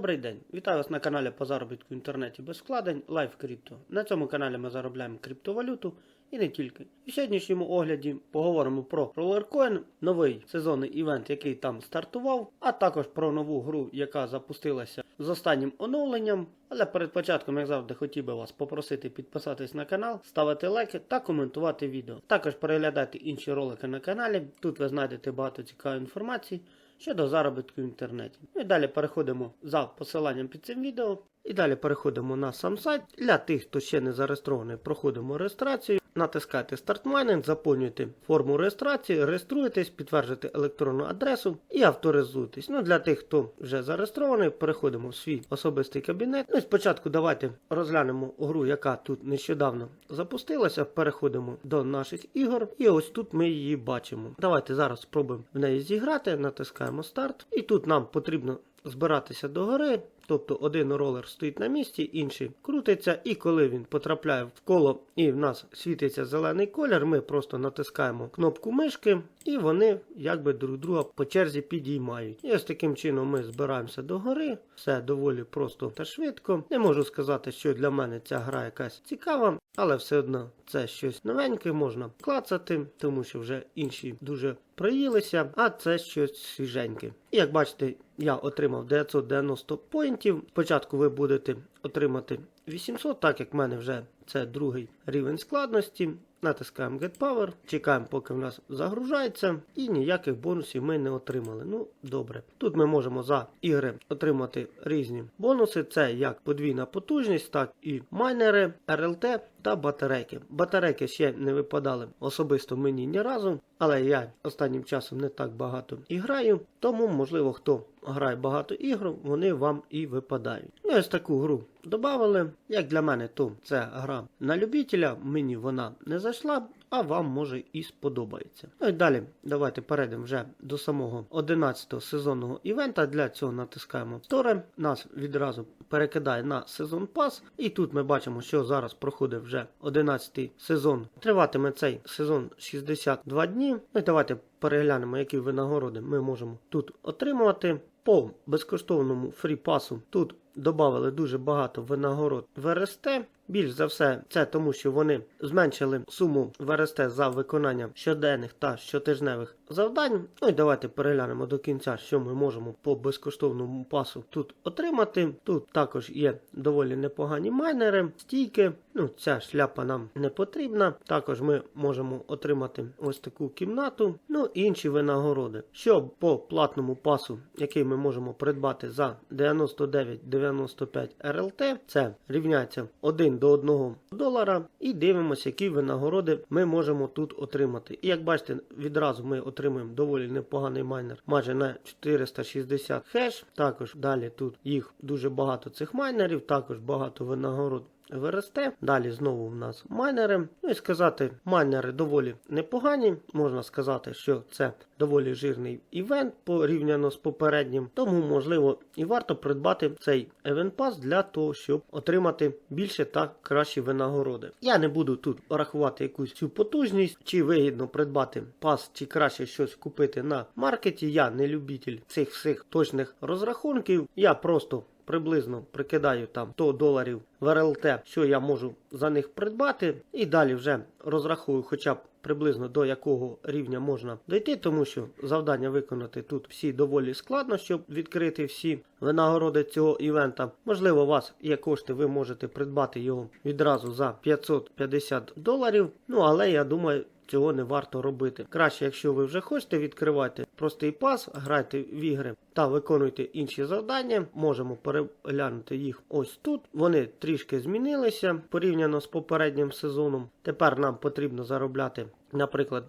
Добрий день! Вітаю вас на каналі по заробітку в інтернеті без вкладень Live Crypto. На цьому каналі ми заробляємо криптовалюту і не тільки. У сьогоднішньому огляді поговоримо про Rollercoin, новий сезонний івент, який там стартував, а також про нову гру, яка запустилася з останнім оновленням. Але перед початком, як завжди, хотів би вас попросити підписатись на канал, ставити лайки та коментувати відео. Також переглядайте інші ролики на каналі. Тут ви знайдете багато цікавої інформації щодо заробітку в інтернеті. Ну і далі переходимо за посиланням під цим відео. І далі переходимо на сам сайт. Для тих, хто ще не зареєстрований, проходимо реєстрацію. Натискайте Start Mining, заповнюйте форму реєстрації, реєструєтесь, підтверджуєте електронну адресу і авторизуєтесь. Ну, для тих, хто вже зареєстрований, переходимо в свій особистий кабінет. Ну спочатку давайте розглянемо гру, яка тут нещодавно запустилася. Переходимо до наших ігор. І ось тут ми її бачимо. Давайте зараз спробуємо в неї зіграти, натискаємо старт. І тут нам потрібно збиратися до гори. Тобто один ролер стоїть на місці, інший крутиться, і коли він потрапляє в коло і в нас світиться зелений колір, ми просто натискаємо кнопку мишки, і вони якби друг друга по черзі підіймають. І ось таким чином ми збираємося до гори. Все доволі просто та швидко. Не можу сказати, що для мене ця гра якась цікава, але все одно це щось новеньке, можна клацати, тому що вже інші дуже проїлися, а це щось свіженьке. І як бачите, я отримав 990 поінтів. Спочатку ви будете отримати 800, так як в мене вже це другий рівень складності. Натискаємо Get Power, чекаємо, поки в нас загружається, і ніяких бонусів ми не отримали. Ну, добре. Тут ми можемо за ігри отримати різні бонуси. Це як подвійна потужність, так і майнери, РЛТ та батарейки. Батарейки ще не випадали особисто мені ні разу, але я останнім часом не так багато і граю, тому, можливо, хто грає багато ігор, вони вам і випадають. Ну, ось таку гру додали. Як для мене, то це гра на любителя, мені вона не зайшла. А вам може і сподобається. Ну і далі давайте перейдемо вже до самого 11-го сезонного івента. Для цього натискаємо Store. Нас відразу перекидає на сезон пас. І тут ми бачимо, що зараз проходить вже 11-й сезон. Триватиме цей сезон 62 дні. Ну і давайте переглянемо, які винагороди ми можемо тут отримувати. По безкоштовному фрі-пасу тут додали дуже багато винагород в РСТ. Більш за все, це тому, що вони зменшили суму в РСТ за виконання щоденних та щотижневих завдань. Ну і давайте переглянемо до кінця, що ми можемо по безкоштовному пасу тут отримати. Тут також є доволі непогані майнери, стійки. Ну, ця шляпа нам не потрібна. Також ми можемо отримати ось таку кімнату, ну інші винагороди. Що по платному пасу, який ми можемо придбати за 99,95 РЛТ, це рівняється 1 до 1 долара. І дивимося, які винагороди ми можемо тут отримати. І як бачите, відразу ми отримуємо доволі непоганий майнер, майже на 460 хеш. Також далі тут їх дуже багато цих майнерів, також багато винагород. В РСТ. Далі знову в нас майнери. Ну і сказати, майнери доволі непогані. Можна сказати, що це доволі жирний івент порівняно з попереднім. Тому, можливо, і варто придбати цей Event Pass для того, щоб отримати більше та кращі винагороди. Я не буду тут рахувати якусь цю потужність, чи вигідно придбати пас, чи краще щось купити на маркеті. Я не любитель цих всіх точних розрахунків. Я просто приблизно прикидаю там 100 доларів в РЛТ, що я можу за них придбати, і далі вже розраховую хоча б приблизно до якого рівня можна дойти, тому що завдання виконати тут всі доволі складно, щоб відкрити всі винагороди цього івента. Можливо, у вас є кошти, ви можете придбати його відразу за 550 доларів. Ну але я думаю. Цього не варто робити. Краще, якщо ви вже хочете відкривати простий пас, грайте в ігри та виконуйте інші завдання. Можемо переглянути їх ось тут. Вони трішки змінилися порівняно з попереднім сезоном. Тепер нам потрібно заробляти. Наприклад,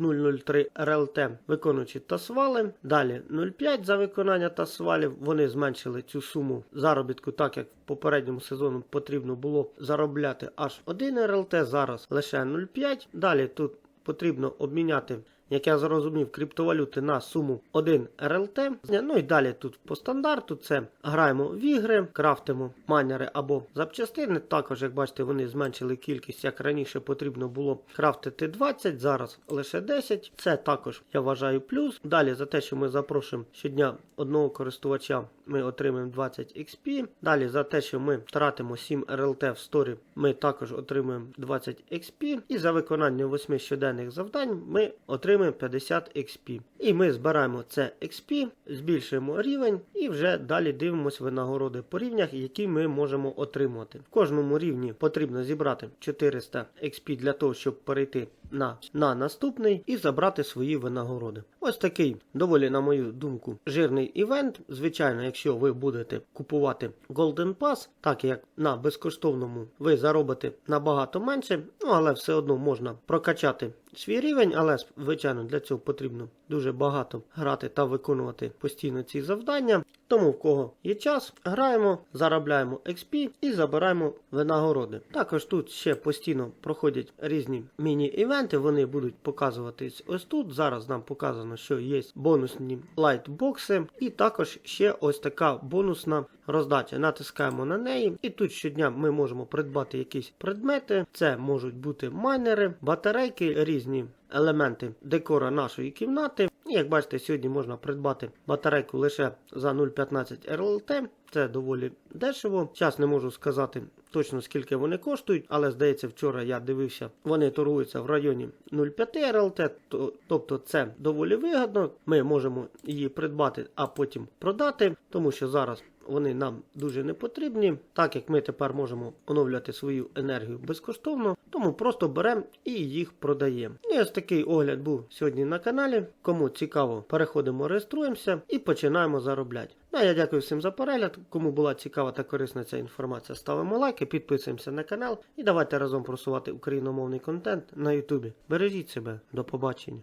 003 РЛТ виконуючи тасвали. Далі 0,5 за виконання тасвалів. Вони зменшили цю суму заробітку, так як в попередньому сезону потрібно було заробляти аж 1 РЛТ, зараз лише 0,5. Далі тут потрібно обміняти як я зрозумів, криптовалюти на суму 1 РЛТ. Ну і далі тут по стандарту це граємо в ігри, крафтимо майнери або запчастини. Також, як бачите, вони зменшили кількість, як раніше потрібно було крафтити 20, зараз лише 10. Це також я вважаю плюс. Далі за те, що ми запрошуємо щодня одного користувача, ми отримаємо 20 XP. Далі за те, що ми тратимо 7 РЛТ в сторі, ми також отримуємо 20 XP. І за виконання 8 щоденних завдань ми отримуємо 50 XP. І ми збираємо це XP, збільшуємо рівень і вже далі дивимося винагороди по рівнях, які ми можемо отримувати. В кожному рівні потрібно зібрати 400 XP для того, щоб перейти на, на наступний і забрати свої винагороди. Ось такий доволі, на мою думку, жирний івент. Звичайно, якщо ви будете купувати Golden Pass, так як на безкоштовному ви заробите набагато менше, ну але все одно можна прокачати свій рівень, але звичайно для цього потрібно дуже багато грати та виконувати постійно ці завдання. Тому в кого є час, граємо, заробляємо XP і забираємо винагороди. Також тут ще постійно проходять різні міні-івенти, вони будуть показуватись ось тут. Зараз нам показано, що є бонусні лайтбокси, і також ще ось така бонусна роздача. Натискаємо на неї, і тут щодня ми можемо придбати якісь предмети. Це можуть бути майнери, батарейки, різні елементи декора нашої кімнати. І як бачите, сьогодні можна придбати батарейку лише за 0,15 РЛТ. Це доволі дешево. Зараз не можу сказати точно скільки вони коштують, але здається, вчора я дивився, вони торгуються в районі 0,5 РЛТ, то, тобто це доволі вигідно. Ми можемо її придбати, а потім продати, тому що зараз. Вони нам дуже не потрібні, так як ми тепер можемо оновлювати свою енергію безкоштовно, тому просто беремо і їх продаємо. І ось такий огляд був сьогодні на каналі. Кому цікаво, переходимо, реєструємося і починаємо заробляти. Ну я дякую всім за перегляд. Кому була цікава та корисна ця інформація, ставимо лайки, підписуємося на канал і давайте разом просувати україномовний контент на Ютубі. Бережіть себе, до побачення.